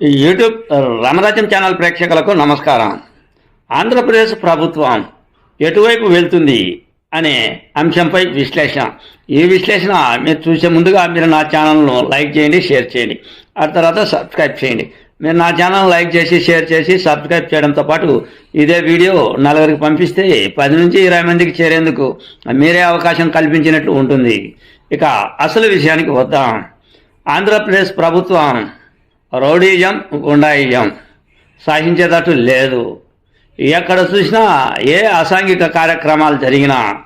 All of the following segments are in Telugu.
యూట్యూబ్ రమరాజం ఛానల్ ప్రేక్షకులకు నమస్కారం. ఆంధ్రప్రదేశ్ ప్రభుత్వం ఎటువైపు వెళ్తుంది అనే అంశంపై విశ్లేషణ. ఈ విశ్లేషణ మీరు చూసే ముందుగా మీరు నా ఛానల్ను లైక్ చేయండి షేర్ చేయండి. ఆ తర్వాత సబ్స్క్రైబ్ చేయండి. మీరు నా ఛానల్ లైక్ చేసి షేర్ చేసి సబ్స్క్రైబ్ చేయడంతో పాటు ఇదే వీడియో నలుగురికి పంపిస్తే పది నుంచి ఇరవై మందికి చేరేందుకు మీరే అవకాశం కల్పించినట్లు ఉంటుంది. ఇక అసలు విషయానికి వద్దాం. ఆంధ్రప్రదేశ్ ప్రభుత్వం రౌడీజం గుండాయిజం. సహించేటట్టు లేదు. ఎక్కడ చూసినా ఏ అసాంఘిక కార్యక్రమాలు జరిగినా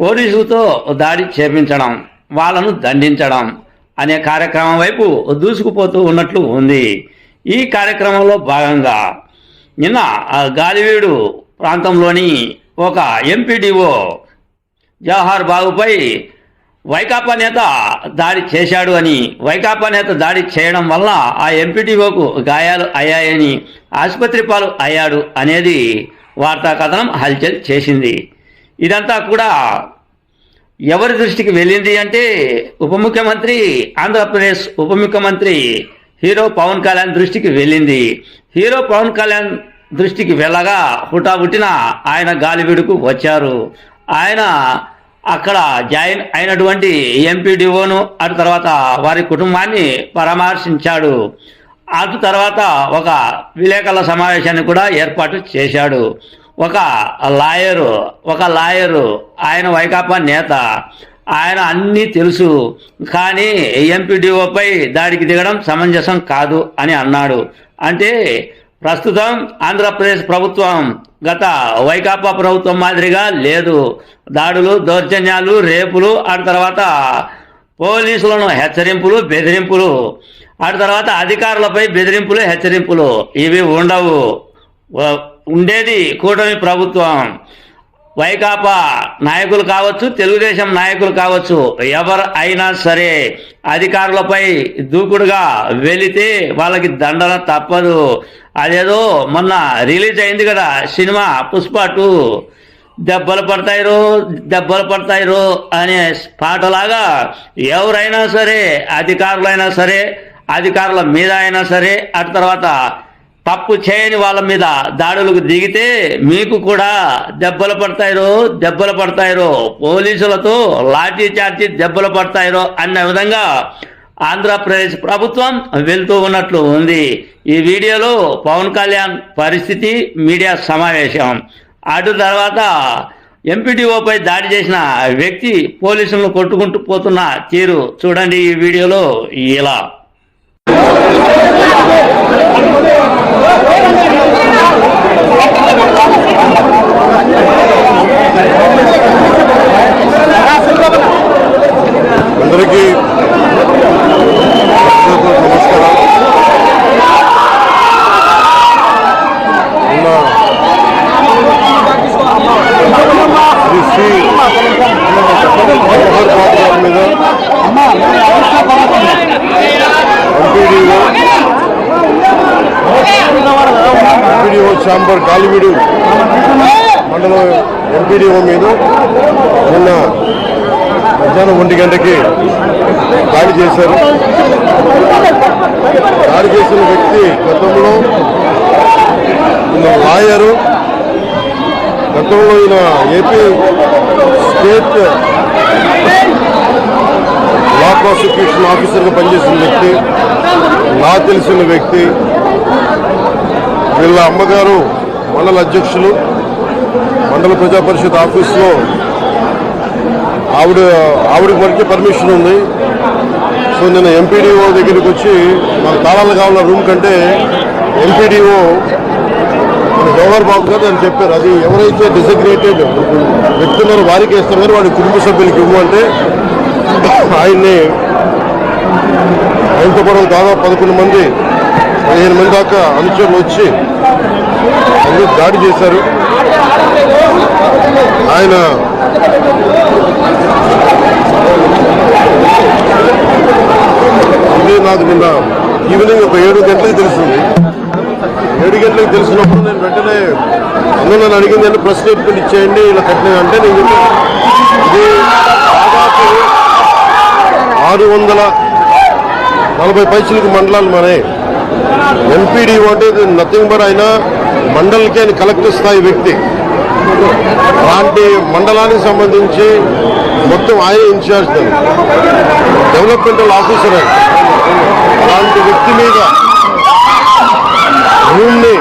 పోలీసులతో దాడి చేపించడం వాళ్ళను దండించడం అనే కార్యక్రమం వైపు దూసుకుపోతూ ఉన్నట్లు ఉంది. ఈ కార్యక్రమంలో భాగంగా నిన్న ఆ గాలివీడు ప్రాంతంలోని ఒక ఎంపీడీఓ జవహర్ బాబుపై వైకాపా నేత దాడి చేశాడు అని వైకాపా నేత దాడి చేయడం వల్ల ఆ ఎంపీటీఓకు గాయాలు అయ్యాయని ఆసుపత్రి పాలు అయ్యాడు అనేది వార్తా కథనం హల్చల్ చేసింది. ఇదంతా కూడా ఎవరి దృష్టికి వెళ్ళింది అంటే ఉప ముఖ్యమంత్రి ఆంధ్రప్రదేశ్ ఉప ముఖ్యమంత్రి హీరో పవన్ కళ్యాణ్ దృష్టికి వెళ్ళింది. హీరో పవన్ కళ్యాణ్ దృష్టికి వెళ్ళగా హుటాహుటిన ఆయన గాలివీడుకు వచ్చారు. ఆయన అక్కడ జాయిన్ అయినటువంటి ఎంపీడీఓను అటు తర్వాత వారి కుటుంబాన్ని పరామర్శించాడు. అటు తర్వాత ఒక విలేకరుల సమావేశాన్ని కూడా ఏర్పాటు చేశాడు. ఒక లాయరు ఒక లాయరు ఆయన వైకాపా నేత ఆయన అన్నీ తెలుసు కానీ ఎంపీడీఓపై దాడికి దిగడం సమంజసం కాదు అని అన్నాడు. అంటే ప్రస్తుతం ఆంధ్రప్రదేశ్ ప్రభుత్వం గత వైకాపా ప్రభుత్వం మాదిరిగా లేదు. దాడులు దౌర్జన్యాలు రేపులు ఆ తర్వాత పోలీసులను హెచ్చరింపులు బెదిరింపులు. ఆ తర్వాత అధికారులపై బెదిరింపులు హెచ్చరింపులు. ఇవి ఉండవు. ఉండేది కూటమి ప్రభుత్వం. వైకాపా నాయకులు కావచ్చు తెలుగుదేశం నాయకులు కావచ్చు ఎవరు అయినా సరే అధికారులపై దూకుడుగా వెళితే వాళ్ళకి దండన తప్పదు. అదేదో మొన్న రిలీజ్ అయింది కదా సినిమా పుష్ప టూ. దెబ్బలు పడతాయిరో దెబ్బలు పడతాయిరో అనే పాటలాగా ఎవరైనా సరే అధికారులైనా సరే అధికారుల మీద అయినా సరే అటు తర్వాత తప్పు చేయని వాళ్ళ మీద దాడులకు దిగితే మీకు కూడా దెబ్బలు పడతాయిరో దెబ్బలు పడతాయిరో పోలీసులతో లాఠీ చార్జీ దెబ్బలు పడతాయిరో అన్న విధంగా ఆంధ్రప్రదేశ్ ప్రభుత్వం వెళ్తూ ఉన్నట్లు ఉంది. ఈ వీడియోలో పవన్ కళ్యాణ్ పరిస్థితి మీడియా సమావేశం. అటు తర్వాత ఎంపీటీఓపై దాడి చేసిన వ్యక్తి పోలీసులను కొట్టుకుంటూ పోతున్న తీరు చూడండి ఈ వీడియోలో ఇలా అందరికీ నమస్కారం ఉన్న శ్రీ శ్రీ మనోహర్ బాబు గారి మీద ఎంపీడీఓ ఎంపీడీఓ ఛాంబర్ గాలివీడు మండలం ఎంపీడీఓ మీద నిన్న మధ్యాహ్నం ఒంటి గంటకి దాడి చేశారు. దాడి చేసిన వ్యక్తి గతంలో ఈయన లాయరు గతంలో ఈయన ఏపీ స్టేట్ లా ప్రాసిక్యూషన్ ఆఫీసర్గా పనిచేసిన వ్యక్తి లా తెలిసిన వ్యక్తి వీళ్ళ అమ్మగారు మండల అధ్యక్షులు మండల ప్రజా పరిషత్ ఆఫీస్లో ఆవిడ ఆవిడకి వరకే పర్మిషన్ ఉంది. సో నేను ఎంపీడీఓ దగ్గరికి వచ్చి మన తాళాలు కావాల రూమ్ కంటే ఎంపీడీఓ గవర్నర్ బాబు గారు అని చెప్పారు. అది ఎవరైతే డిసగ్రేటెడ్ వ్యక్తులను వారికి ఇస్తారు కానీ వాడి కుటుంబ సభ్యులకి ఇవ్వమంటే ఆయన్ని ఆయనతో పాటు దాదాపు పదకొండు మంది పదిహేను మంది దాకా అనుచరులు వచ్చి అందరూ దాడి చేశారు. ఆయన ఇదే నాకు నిన్న ఈవినింగ్ ఒక ఏడు గంటలకు తెలిసింది ఏడు గంటలకు తెలిసినప్పుడు నేను వెంటనే అందరూ నన్ను అడిగింది అంటే ప్రెస్ స్టేట్మెంట్ ఇచ్చేయండి ఇలా కట్టిన అంటే నేను ఇది దాదాపు ఆరు వందల నలభై పైసలకు మండలాలు మనే ఎంపీడీ అంటే నథింగ్ బట్ ఆయన మండలికి ఆయన కలెక్టర్ స్థాయి వ్యక్తి. అలాంటి మండలానికి సంబంధించి మొత్తం ఆయన ఇన్ఛార్జ్ డెవలప్మెంటల్ ఆఫీసర్ ఆయన. అలాంటి వ్యక్తి మీద రూమ్ని